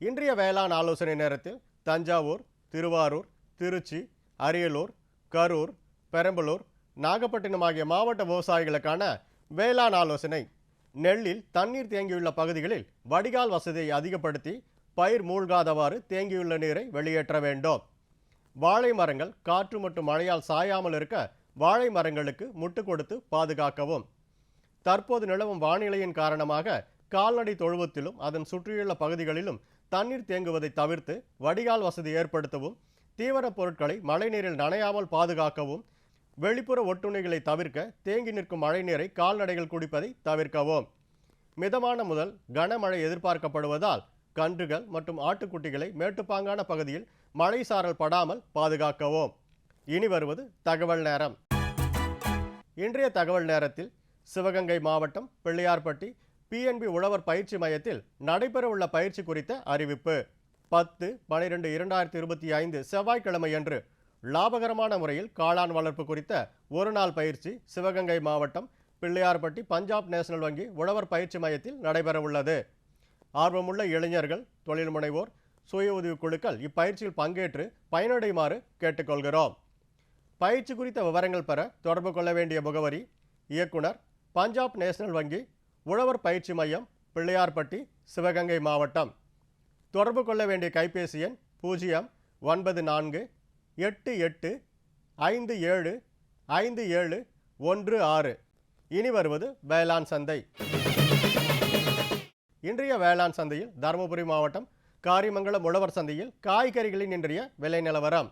இன்றைய வேளாண் ஆலோசனை நேரத்தில் தஞ்சாவூர் திருவாரூர் திருச்சி அரியலூர் கரூர் பெரம்பலூர் நாகப்பட்டினம் ஆகிய மாவட்ட விவசாயிகளுக்கான வேளாண் ஆலோசனை. நெல்லில் தண்ணீர் தேங்கியுள்ள பகுதிகளில் வடிகால் வசதியை அதிகப்படுத்தி பயிர் மூழ்காதவாறு தேங்கியுள்ள நீரை வெளியேற்ற வேண்டும். வாழை மரங்கள் காற்று மற்றும் மழையால் சாயாமல் இருக்க வாழை மரங்களுக்கு முட்டு கொடுத்து பாதுகாக்கவும். தற்போது நிலவும் வானிலையின் காரணமாக கால்நடை தொழுவத்திலும் அதன் சுற்றியுள்ள பகுதிகளிலும் தண்ணீர் தேங்குவதை தவிர்த்து வடிகால் வசதி ஏற்படுத்தவும் தீவனப் பொருட்களை மழைநீரில் நனையாமல் பாதுகாக்கவும் வெளிப்புற ஒட்டுண்ணிகளை தவிர்க்க தேங்கி நிற்கும் மழைநீரை கால்நடைகள் குடிப்பதை தவிர்க்கவும். மிதமான முதல் கனமழை எதிர்பார்க்கப்படுவதால் கன்றுகள் மற்றும் ஆட்டுக்குட்டிகளை மேட்டுப்பாங்கான பகுதியில் மழை சாரல் படாமல் பாதுகாக்கவும். இனி வருவது தகவல் நேரம். இன்றைய தகவல் நேரத்தில் சிவகங்கை மாவட்டம் பிள்ளையார்பட்டி பிஎன்பி உழவர் பயிற்சி மையத்தில் நடைபெறவுள்ள பயிற்சி குறித்த அறிவிப்பு. பத்து பனிரெண்டு இரண்டாயிரத்தி இருபத்தி ஐந்து செவ்வாய்க்கிழமையன்று லாபகரமான முறையில் காளான் வளர்ப்பு குறித்த ஒரு நாள் பயிற்சி சிவகங்கை மாவட்டம் பிள்ளையார்பட்டி பஞ்சாப் நேஷனல் வங்கி உழவர் பயிற்சி மையத்தில் நடைபெறவுள்ளது. ஆர்வமுள்ள இளைஞர்கள் தொழில் முனைவோர் சுய உதவிக் குழுக்கள் இப்பயிற்சியில் பங்கேற்று பயனடையுமாறு கேட்டுக்கொள்கிறோம். பயிற்சி குறித்த விவரங்கள் பெற தொடர்பு கொள்ள வேண்டிய முகவரி இயக்குனர் பஞ்சாப் நேஷனல் வங்கி உழவர் பயிற்சி மையம் பிள்ளையார்பட்டி சிவகங்கை மாவட்டம். தொடர்பு கொள்ள வேண்டிய கைபேசி எண் பூஜ்ஜியம் ஒன்பது நான்கு எட்டு எட்டு ஐந்து ஏழு ஐந்து ஏழு ஒன்று ஆறு. இனி வருவது வேளாண் சந்தை. இன்றைய வேளாண் சந்தையில் தருமபுரி மாவட்டம் காரிமங்கலம் உழவர் சந்தையில் காய்கறிகளின் இன்றைய விலை நிலவரம்.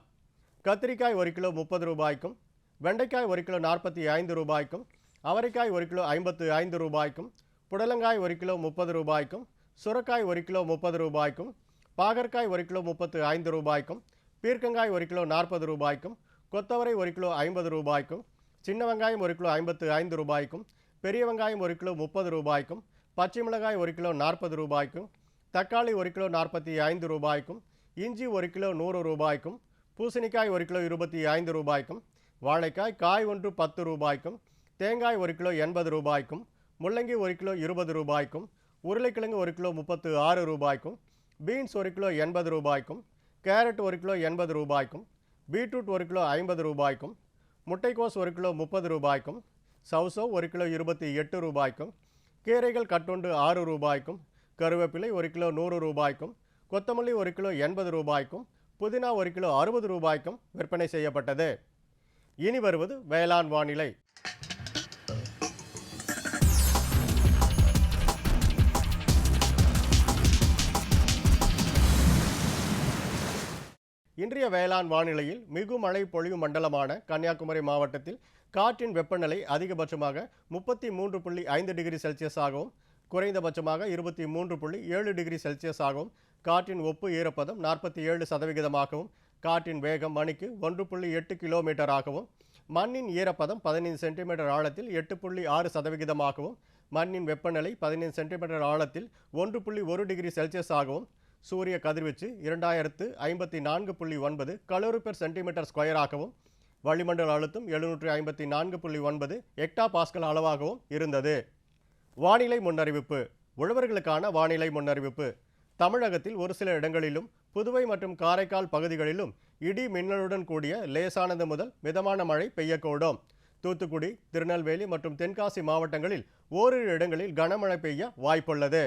கத்திரிக்காய் ஒரு கிலோ முப்பது ரூபாய்க்கும் வெண்டைக்காய் ஒரு கிலோ நாற்பத்தி ஐந்து ரூபாய்க்கும் அவரைக்காய் ஒரு கிலோ ஐம்பத்து ஐந்து ரூபாய்க்கும் புடலங்காய் ஒரு கிலோ முப்பது ரூபாய்க்கும் சுரக்காய் ஒரு கிலோ முப்பது ரூபாய்க்கும் பாகற்காய் ஒரு கிலோ முப்பத்து ஐந்து ரூபாய்க்கும் பீர்க்கங்காய் ஒரு கிலோ நாற்பது ரூபாய்க்கும் கொத்தவரை ஒரு கிலோ ஐம்பது ரூபாய்க்கும் சின்ன வெங்காயம் ஒரு கிலோ ஐம்பத்து ஐந்து ரூபாய்க்கும் பெரிய வெங்காயம் ஒரு கிலோ முப்பது ரூபாய்க்கும் பச்சை மிளகாய் ஒரு கிலோ நாற்பது ரூபாய்க்கும் தக்காளி ஒரு கிலோ நாற்பத்தி ஐந்து ரூபாய்க்கும் இஞ்சி ஒரு கிலோ நூறு ரூபாய்க்கும் பூசணிக்காய் ஒரு கிலோ இருபத்தி ஐந்து ரூபாய்க்கும் வாழைக்காய் காய் ஒன்று பத்து ரூபாய்க்கும் தேங்காய் ஒரு கிலோ எண்பது ரூபாய்க்கும் முள்ளங்கி ஒரு கிலோ இருபது ரூபாய்க்கும் உருளைக்கிழங்கு ஒரு கிலோ முப்பத்து ஆறு ரூபாய்க்கும் பீன்ஸ் ஒரு கிலோ எண்பது ரூபாய்க்கும் கேரட் ஒரு கிலோ எண்பது ரூபாய்க்கும் பீட்ரூட் ஒரு கிலோ ஐம்பது ரூபாய்க்கும் முட்டைக்கோஸ் ஒரு கிலோ முப்பது ரூபாய்க்கும் சவுசோ ஒரு கிலோ இருபத்தி எட்டு ரூபாய்க்கும் கீரைகள் கட்டுண்டு ஆறு ரூபாய்க்கும் கருவேப்பிலை ஒரு கிலோ நூறு ரூபாய்க்கும் கொத்தமல்லி ஒரு கிலோ எண்பது ரூபாய்க்கும் புதினா ஒரு கிலோ அறுபது ரூபாய்க்கும் விற்பனை செய்யப்பட்டது இனி வருவது வேளாண் வானிலை இன்றைய வேளாண் வானிலையில் மிகு மழை பொழிவு மண்டலமான கன்னியாகுமரி மாவட்டத்தில் காற்றின் வெப்பநிலை அதிகபட்சமாக முப்பத்தி மூன்று புள்ளி ஐந்து டிகிரி செல்சியஸ் ஆகவும் குறைந்தபட்சமாக இருபத்தி மூன்று புள்ளி ஏழு டிகிரி செல்சியஸ் ஆகவும் காற்றின் ஒப்பு ஈரப்பதம் நாற்பத்தி ஏழு சதவிகிதமாகவும் காற்றின் வேகம் மணிக்கு ஒன்று புள்ளி எட்டு கிலோமீட்டராகவும் மண்ணின் ஈரப்பதம் பதினைந்து சென்டிமீட்டர் ஆழத்தில் எட்டு புள்ளி ஆறு சதவிகிதமாகவும் மண்ணின் வெப்பநிலை பதினைந்து சென்டிமீட்டர் ஆழத்தில் ஒன்று புள்ளி ஒரு டிகிரி செல்சியஸ் ஆகவும் சூரிய கதிர்வீச்சு இரண்டாயிரத்து ஐம்பத்தி நான்கு புள்ளி ஒன்பது கலோரி பெர் சென்டிமீட்டர் ஸ்கொயராகவும் வளிமண்டல அழுத்தம் எழுநூற்றி ஐம்பத்தி நான்கு புள்ளி ஒன்பது எக்டா பாஸ்கல் அளவாகவும் இருந்தது. வானிலை முன்னறிவிப்பு. உழவர்களுக்கான வானிலை முன்னறிவிப்பு. தமிழகத்தில் ஒரு சில இடங்களிலும் புதுவை மற்றும் காரைக்கால் பகுதிகளிலும் இடி மின்னலுடன் கூடிய லேசானது முதல் மிதமான மழை பெய்யக்கூடும். தூத்துக்குடி திருநெல்வேலி மற்றும் தென்காசி மாவட்டங்களில் ஓரிரு இடங்களில் கனமழை பெய்ய வாய்ப்புள்ளது.